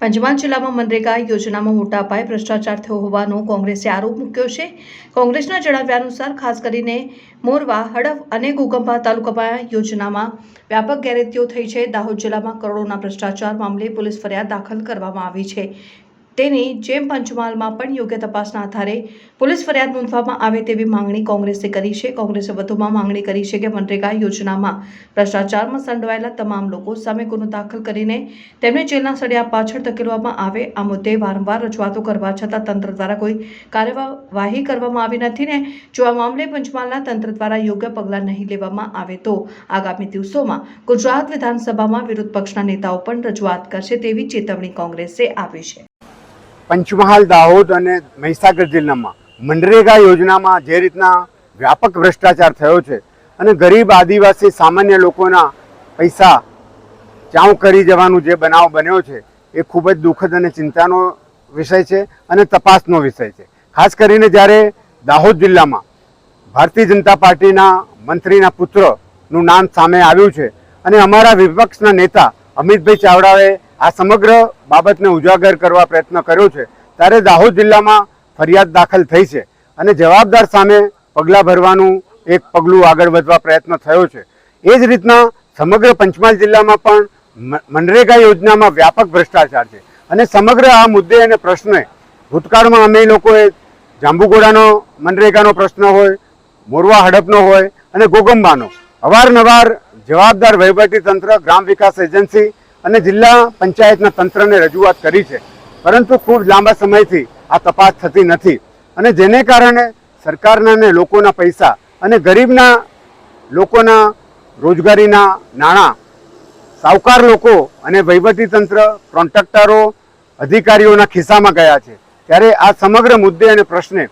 પંચમહાલ જિલ્લામાં મનરેગા યોજનામાં મોટા પાયે ભ્રષ્ટાચાર થયો હોવાનો કોંગ્રેસે આરોપ મૂક્યો છે. કોંગ્રેસના જણાવ્યા અનુસાર, ખાસ કરીને મોરવા, હડફ અને ઘોગંબા તાલુકામાં યોજનામાં વ્યાપક ગેરરીતિઓ થઈ છે. દાહોદ જિલ્લામાં કરોડોના ભ્રષ્ટાચાર મામલે પોલીસ ફરિયાદ દાખલ કરવામાં આવી છે. તેની જેમ પંચમહાલમાં પણ યોગ્ય તપાસના આધારે પોલીસ ફરિયાદ નોંધવામાં આવે તેવી માંગણી કોંગ્રેસે કરી છે. કોંગ્રેસે વધુમાં માંગણી કરી છે કે મનરેગા યોજનામાં ભ્રષ્ટાચારમાં સંડોવાયેલા તમામ લોકો સામે ગુનો દાખલ કરીને તેમને જેલના સળિયા પાછળ ધકેલવામાં આવે. આ મુદ્દે વારંવાર રજૂઆતો કરવા છતાં તંત્ર દ્વારા કોઈ કાર્યવાહી કરવામાં આવી નથી ને જો આ મામલે પંચમહાલના તંત્ર દ્વારા યોગ્ય પગલાં નહીં લેવામાં આવે તો આગામી દિવસોમાં ગુજરાત વિધાનસભામાં વિરોધ પક્ષના નેતાઓ પણ રજૂઆત કરશે તેવી ચેતવણી કોંગ્રેસે આપી છે. પંચમહાલ, દાહોદ અને મહીસાગર જિલ્લામાં મનરેગા યોજનામાં જે રીતના વ્યાપક ભ્રષ્ટાચાર થયો છે અને ગરીબ આદિવાસી સામાન્ય લોકોના પૈસા ચાઉ કરી જવાનું જે બનાવ બન્યો છે, એ ખૂબ જ દુઃખદ અને ચિંતાનો વિષય છે અને તપાસનો વિષય છે. ખાસ કરીને જ્યારે દાહોદ જિલ્લામાં ભારતીય જનતા પાર્ટીના મંત્રીના પુત્રનું નામ સામે આવ્યું છે અને અમારા વિપક્ષના નેતા અમિતભાઈ ચાવડાએ આ સમગ્ર બાબતને ઉજાગર કરવા પ્રયત્ન કર્યો છે. ત્યારે દાહોદ જિલ્લામાં ફરિયાદ દાખલ થઈ છે અને જવાબદાર સામે પગલાં ભરવાનું એક પગલું આગળ વધવા પ્રયત્ન થયો છે. એ જ રીતના સમગ્ર પંચમહાલ જિલ્લામાં પણ મનરેગા યોજનામાં વ્યાપક ભ્રષ્ટાચાર છે. અને સમગ્ર આ મુદ્દે અને પ્રશ્ને ભૂતકાળમાં અમે લોકોએ જાંબુગોડાનો મનરેગાનો પ્રશ્ન હોય, મોરવા હડપનો હોય અને ગોગંબાનો. અવારનવાર જવાબદાર વહીવટી તંત્ર, ગ્રામ વિકાસ એજન્સી અને જિલ્લા પંચાયતના તંત્રને રજૂઆત કરી છે. પરંતુ ખૂબ લાંબા સમયથી આ તપાસ થતી નથી. અને જેને કારણે સરકારના ને લોકોના પૈસા અને ગરીબના લોકોના રોજગારીના નાણાં, સાવકાર લોકો અને વહીવટીતંત્ર કોન્ટ્રાક્ટરો, અધિકારીઓના ખિસ્સામાં ગયા છે. ત્યારે આ સમગ્ર મુદ્દે અને પ્રશ્ને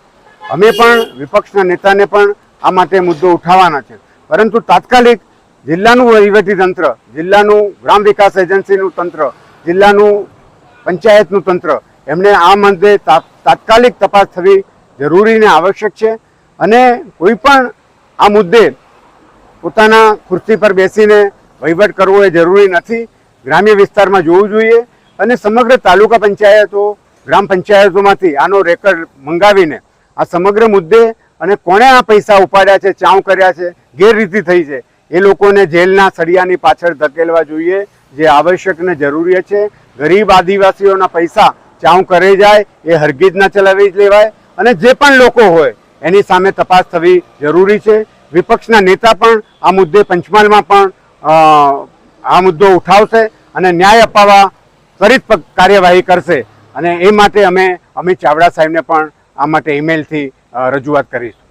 અમે પણ વિપક્ષના નેતાને પણ આ માટે મુદ્દો ઉઠાવવાના છે. પરંતુ તાત્કાલિક જિલ્લાનું વહીવટી તંત્ર, જિલ્લાનું ગ્રામ વિકાસ એજન્સીનું તંત્ર, જિલ્લાનું પંચાયતનું તંત્ર એમણે આ મુદ્દે તાત્કાલિક તપાસ થવી જરૂરી ને આવશ્યક છે. અને કોઈ પણ આ મુદ્દે પોતાના ખુરશી પર બેસીને વહીવટ કરવો એ જરૂરી નથી. ગ્રામ્ય વિસ્તારમાં જોવું જોઈએ અને સમગ્ર તાલુકા પંચાયતો, ગ્રામ પંચાયતોમાંથી આનો રેકર્ડ મંગાવીને આ સમગ્ર મુદ્દે અને કોણે આ પૈસા ઉપાડ્યા છે, ચાઉ કર્યા છે, ગેરરીતિ થઈ છે એ લોકોને જેલના સળિયાની પાછળ ધકેલવા જોઈએ, જે આવશ્યક ને જરૂરી છે. ગરીબ આદિવાસીઓના પૈસા ચાઉ કરે જાય, એ હરગીજ ના ચલાવી લેવાય. અને જે પણ લોકો હોય, એની સામે તપાસ થવી જરૂરી છે. વિપક્ષના નેતા પણ આ મુદ્દે પંચમહાલમાં પણ આ મુદ્દો ઉઠાવશે અને ન્યાય અપાવવા ત્વરિત કાર્યવાહી કરશે. અને એ માટે અમે, અમિત ચાવડા સાહેબને પણ આ માટે ઈમેલથી રજૂઆત કરીશું.